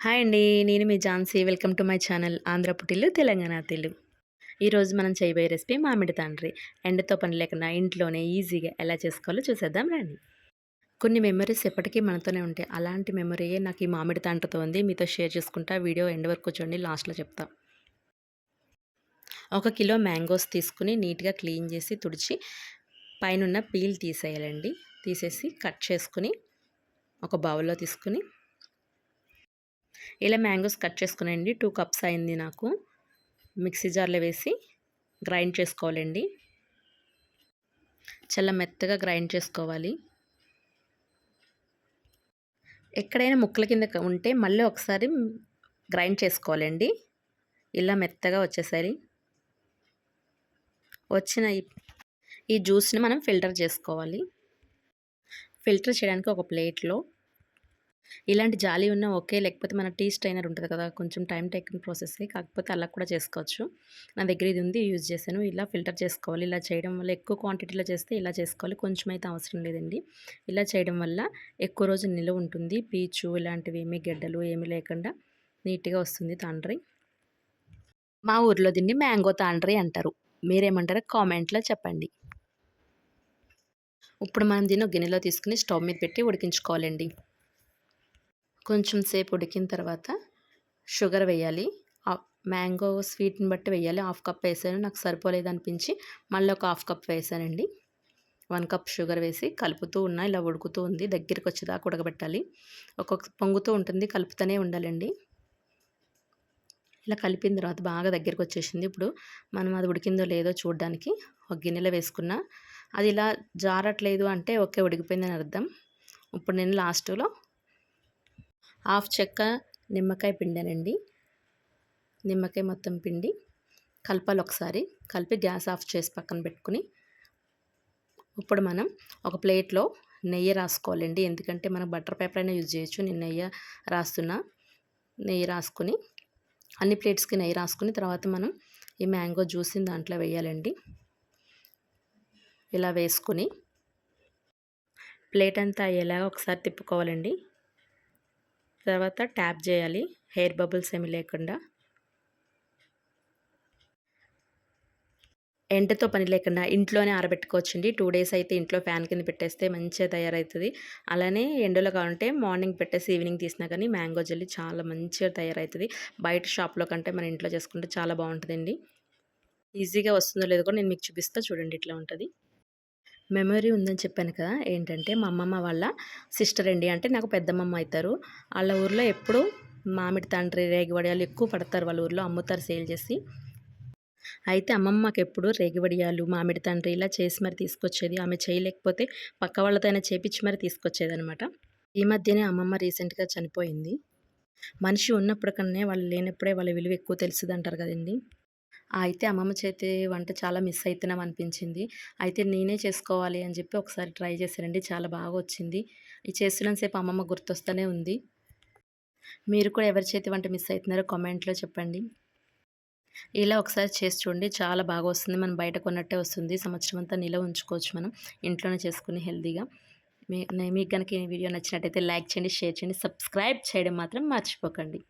Hi అండి. నేను మీ Jhansi. Welcome to my channel Andhra పుట్టిల్లు తెలంగాణ తిల్లు. ఈరోజు మనం చేయబోయే రెసిపీ మామిడి తండ్రి. ఎండతో పని లేకుండా ఇంట్లోనే ఈజీగా ఎలా చేసుకోవాలో చూసేద్దాం రండి. కొన్ని మెమరీస్ ఎప్పటికీ మనతోనే ఉంటాయి. అలాంటి మెమరీయే నాకు ఈ మామిడి తండ్రతో ఉంది. మీతో షేర్ చేసుకుంటా వీడియో ఎండ్ వరకు చూడండి లాస్ట్లో చెప్తా. ఒక కిలో మ్యాంగోస్ తీసుకుని నీట్గా క్లీన్ చేసి తుడిచి పైన పీల్ తీసేయాలండి. తీసేసి కట్ చేసుకుని ఒక బౌల్లో తీసుకుని ఇలా మ్యాంగోస్ కట్ చేసుకునండి. టూ కప్స్ అయింది నాకు. మిక్సీ జార్లో వేసి గ్రైండ్ చేసుకోవాలండి. చాలా మెత్తగా గ్రైండ్ చేసుకోవాలి. ఎక్కడైనా ముక్కల కింద ఉంటే మళ్ళీ ఒకసారి గ్రైండ్ చేసుకోవాలండి. ఇలా మెత్తగా వచ్చేసరి వచ్చిన ఈ జ్యూస్ని మనం ఫిల్టర్ చేసుకోవాలి. ఫిల్టర్ చేయడానికి ఒక ప్లేట్లో ఇలాంటి జాలి ఉన్న ఓకే. లేకపోతే మన టీ స్ట్రైనర్ ఉంటుంది కదా కొంచెం టైం టేకింగ్ ప్రాసెస్ కాకపోతే అలా కూడా చేసుకోవచ్చు. నా దగ్గర ఇది ఉంది యూజ్ చేశాను. ఇలా ఫిల్టర్ చేసుకోవాలి. ఇలా చేయడం వల్ల ఎక్కువ క్వాంటిటీలో చేస్తే ఇలా చేసుకోవాలి. కొంచెం అయితే అవసరం లేదండి. ఇలా చేయడం వల్ల ఎక్కువ రోజు నిలువ ఉంటుంది. పీచు ఇలాంటివి ఏమీ గడ్డలు ఏమీ లేకుండా నీట్గా వస్తుంది తాండ్రి. మా ఊర్లో దీన్ని మ్యాంగో తాండ్రి అంటారు. మీరేమంటారో కామెంట్లో చెప్పండి. ఇప్పుడు మనం దీన్ని గిన్నెలో తీసుకుని స్టవ్ మీద పెట్టి ఉడికించుకోవాలండి. కొంచెం సేపు ఉడికిన తర్వాత షుగర్ వేయాలి. మ్యాంగో స్వీట్ని బట్టి వేయాలి. హాఫ్ కప్ వేసాను. నాకు సరిపోలేదు అనిపించి మళ్ళీ ఒక హాఫ్ కప్ వేసానండి. వన్ కప్ షుగర్ వేసి కలుపుతూ ఉన్నా ఇలా ఉడుకుతూ ఉంది. దగ్గరికి వచ్చేదాకా ఉడకబెట్టాలి. ఒక్కొక్క పొంగుతూ ఉంటుంది. కలుపుతూనే ఉండాలండి. ఇలా కలిపిన తర్వాత బాగా దగ్గరికి వచ్చేసింది. ఇప్పుడు మనం అది ఉడికిందో లేదో చూడడానికి ఒక గిన్నెలో వేసుకున్న. అది ఇలా జారట్లేదు అంటే ఓకే ఉడికిపోయిందని అర్థం. ఇప్పుడు నేను లాస్ట్లో హాఫ్ చెక్క నిమ్మకాయ పిండానండి. నిమ్మకాయ మొత్తం పిండి కలపాలి ఒకసారి. కలిపి గ్యాస్ ఆఫ్ చేసి పక్కన పెట్టుకుని ఇప్పుడు మనం ఒక ప్లేట్లో నెయ్యి రాసుకోవాలండి. ఎందుకంటే మనం బటర్ పేపర్ అయినా యూజ్ చేయొచ్చు. నేను నెయ్యి రాస్తున్నా. నెయ్యి రాసుకుని అన్ని ప్లేట్స్కి నెయ్యి రాసుకుని తర్వాత మనం ఈ మ్యాంగో జ్యూస్ని దాంట్లో వేయాలండి. ఇలా వేసుకొని ప్లేట్ అంతా అయ్యేలాగా ఒకసారి తిప్పుకోవాలండి. తర్వాత ట్యాప్ చేయాలి. హెయిర్ బబుల్స్ ఏమి లేకుండా. ఎండతో పని లేకుండా ఇంట్లోనే ఆరబెట్టుకోవచ్చండి. టూ డేస్ అయితే ఇంట్లో ఫ్యాన్ కింద పెట్టేస్తే మంచిగా తయారవుతుంది. అలానే ఎండలో కావాలంటే మార్నింగ్ పెట్టేసి ఈవినింగ్ తీసినా కానీ మ్యాంగో జెల్లీ చాలా మంచిగా తయారవుతుంది. బయట షాప్లో కంటే మన ఇంట్లో చేసుకుంటే చాలా బాగుంటుందండి. ఈజీగా వస్తుందో లేదో కూడా నేను మీకు చూపిస్తా. చూడండి ఇట్లా ఉంటుంది. మెమరీ ఉందని చెప్పాను కదా! ఏంటంటే మా అమ్మమ్మ వాళ్ళ సిస్టర్ అండి. అంటే నాకు పెద్దమ్మమ్మ అవుతారు. వాళ్ళ ఊర్లో ఎప్పుడు మామిడి తండ్రి రేగివడియాలు ఎక్కువ పడతారు వాళ్ళ ఊర్లో అమ్ముతారు సేల్ చేసి. అయితే అమ్మమ్మకి ఎప్పుడు రేగివడియాలు మామిడి తండ్రి ఇలా చేసి మరి తీసుకొచ్చేది. ఆమె చేయలేకపోతే పక్క వాళ్ళతో అయినా చేపించి మరి తీసుకొచ్చేది అనమాట ఈ మధ్యనే అమ్మమ్మ రీసెంట్గా చనిపోయింది. మనిషి ఉన్నప్పుడు కన్నా వాళ్ళు లేనప్పుడే వాళ్ళ విలువ ఎక్కువ తెలుస్తుంది అంటారు కదండి! అయితే అమ్మమ్మ చేతి వంట చాలా మిస్ అవుతున్నాం అనిపించింది. అయితే నేనే చేసుకోవాలి అని చెప్పి ఒకసారి ట్రై చేశానండి. చాలా బాగా వచ్చింది. ఈ చేస్తున్నంతసేపు అమ్మమ్మ గుర్తొస్తూనే ఉంది. మీరు కూడా ఎవరి చేతి వంట మిస్ అవుతున్నారో కామెంట్లో చెప్పండి. ఇలా ఒకసారి చేసి చూడండి. చాలా బాగా వస్తుంది. మనం బయట కొన్నట్టే వస్తుంది. సంవత్సరం అంతా నిలవ ఉంచుకోవచ్చు మనం. ఇంట్లోనే చేసుకుని హెల్తీగా. మీ మీకు కనుక ఈ వీడియో నచ్చినట్టయితే లైక్ చేయండి షేర్ చేయండి సబ్స్క్రైబ్ చేయడం మాత్రం మర్చిపోకండి.